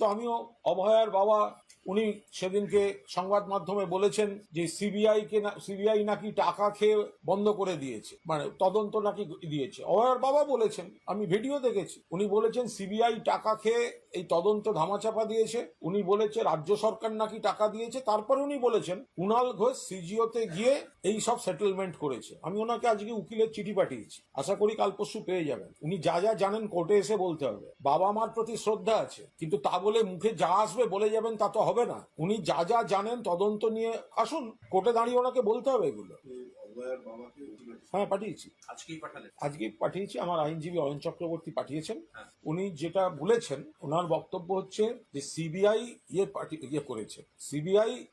তো আমিও অভয়ার বাবা উনি সেদিনকে সংবাদ মাধ্যমে বলেছেন যে সিবিআই কে সিবিআই নাকি টাকা খেয়ে বন্ধ করে দিয়েছে। মানে তদন্ত নাকি দিয়েছে। অভয়ার বাবা বলেছেন, আমি ভিডিও দেখেছি। উনি বলেছেন, সিবিআই টাকা খেয়ে এই তদন্ত ধামাচাপা দিয়েছে। উনি বলেছে, রাজ্য সরকার নাকি টাকা দিয়েছে। তারপর উনি বলেছেন, কুণাল ঘোষ সিজিওতে গিয়ে এই সব সেটেলমেন্ট করেছে। আমি ওনাকে আজকে উকিলের চিঠি পাঠিয়েছি। আশা করি কাল পরশু পেয়ে যাবেন। উনি যা যা জানেন কোর্টে এসে বলতে হবে। বাবা মার প্রতি শ্রদ্ধা আছে। কিন্তু তা বলে মুখে যা আসবে বলে যাবেন তা তো হবে না। উনি যা যা জানেন তদন্ত নিয়ে আসুন কোর্টে দাঁড়িয়ে ওনাকে বলতে হবে এগুলো। হ্যাঁ পাঠিয়েছি। আজকেই আজকে পাঠিয়েছি আমার আইনজীবী অয়ন চক্রবর্তী পাঠিয়েছেন। হ্যাঁ। উনি যেটা বলেছেন ওনার বক্তব্য হচ্ছে যে সিবিআই ইয়ে ইয়ে করেছে। সিবিআই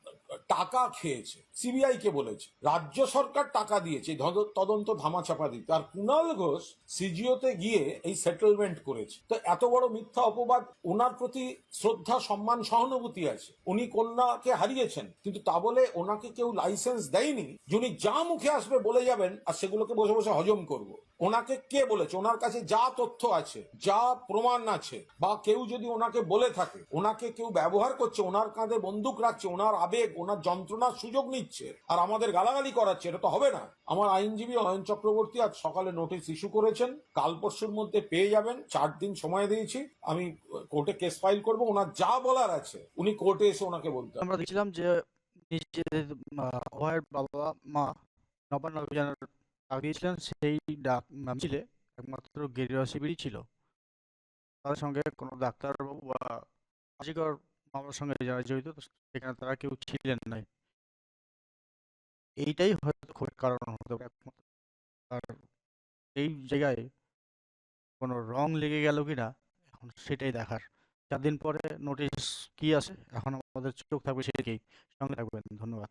টাকা খেয়েছে। সিবিআই কে বলেছে, রাজ্য সরকার টাকা দিয়েছে তদন্ত ধামাচাপা দিতে। আর কুণাল ঘোষ সিজিওতে গিয়ে এই সেটেলমেন্ট করেছে। তো এত বড় মিথ্যা অপবাদ, ওনার প্রতি শ্রদ্ধা, সম্মান, সহানুভূতি আছে। উনি কন্যাকে হারিয়েছেন, কিন্তু তা বলে ওনাকে কেউ লাইসেন্স দেয়নি, যে উনি যা মুখে আসবে বলে যাবেন, আর সেগুলোকে বসে বসে হজম করব। ওনাকে কে বলেছে? ওনার কাছে যা তথ্য আছে, যা প্রমাণ আছে, বা কেউ যদি ওনাকে বলে থাকে, ওনাকে কেউ ব্যবহার করছে, ওনার কাঁধে বন্দুক রাখছে, ওনার আবেগ, ওনার যন্ত্রণার সুযোগ নিচ্ছে আর আমাদের গালাগালি করাচ্ছে, এটা তো হবে না। আমার আইনজীবী অয়ন চক্রবর্তী আজ সকালে নোটিশ ইস্যু করেছেন। কাল পরশুর মধ্যে পেয়ে যাবেন, চার দিন সময় দিয়েছি। আমি কোর্টে কেস ফাইল করব, ওনার যা বলার আছে, উনি কোর্টে এসে ওনাকে বলতে আমরা দেখছিলাম যে নিজেদের অভয়ের বাবা, মা নবান্ন সেই ডাক মিছিলে একমাত্র গেরুয়া শিবিরই ছিল। তাদের সঙ্গে কোনো ডাক্তারবাবু বা মামলার সঙ্গে যারা জড়িত সেখানে তারা কেউ ছিলেন নাই এইটাই হয়তো খুব কারণ হতে পারে। আর এই জায়গায় কোনো রং লেগে গেল কিনা, এখন সেটাই দেখার। চার দিন পরে নোটিশ কি আছে এখন আমাদের চোখ থাকবে সেদিকেই। সঙ্গে থাকবেন। ধন্যবাদ।